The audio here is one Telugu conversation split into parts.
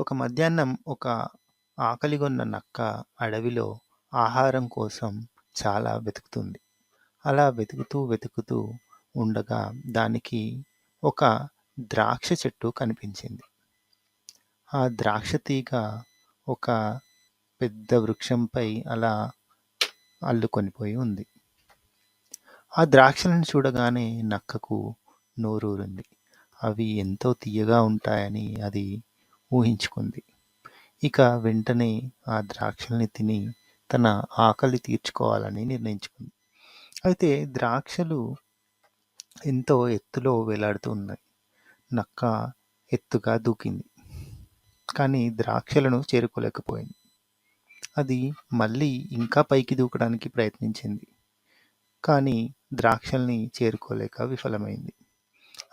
ఒక మధ్యాహ్నం ఒక ఆకలిగొన్న నక్క అడవిలో ఆహారం కోసం చాలా వెతుకుతుంది. అలా వెతుకుతూ వెతుకుతూ ఉండగా దానికి ఒక ద్రాక్ష చెట్టు కనిపించింది. ఆ ద్రాక్ష తీగ ఒక పెద్ద వృక్షంపై అలా అల్లుకొనిపోయి ఉంది. ఆ ద్రాక్షలను చూడగానే నక్కకు నోరూరింది. అవి ఎంతో తియ్యగా ఉంటాయని అది ఊహించుకుంది. ఇక వెంటనే ఆ ద్రాక్షల్ని తిని తన ఆకలి తీర్చుకోవాలని నిర్ణయించుకుంది. అయితే ద్రాక్షలు ఎంతో ఎత్తులో వేలాడుతూ ఉన్నాయి. నక్క ఎత్తుగా దూకింది. కానీ ద్రాక్షలను చేరుకోలేకపోయింది. అది మళ్ళీ ఇంకా పైకి దూకడానికి ప్రయత్నించింది. కానీ ద్రాక్షల్ని చేరుకోలేక విఫలమైంది.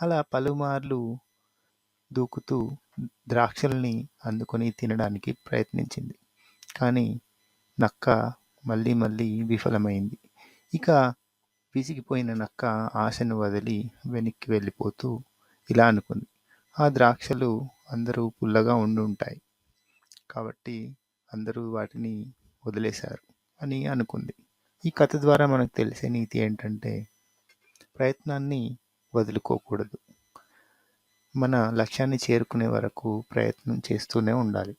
అలా పలుమార్లు దూకుతూ ద్రాక్షల్ని అందుకొని తినడానికి ప్రయత్నించింది. కానీ నక్క మళ్ళీ మళ్ళీ విఫలమైంది. ఇక విసిగిపోయిన నక్క ఆశను వదిలి వెనక్కి వెళ్ళిపోతూ ఇలా అనుకుంది. ఆ ద్రాక్షలు అందరూ పుల్లగా ఉండుంటాయి. కాబట్టి అందరూ వాటిని వదిలేశారు అని అనుకుంది. ఈ కథ ద్వారా మనకు తెలిసే నీతి ఏంటంటే ప్రయత్నాన్ని వదులుకోకూడదు. మన లక్ష్యాన్ని చేరుకునే వరకు ప్రయత్నం చేస్తూనే ఉండాలి.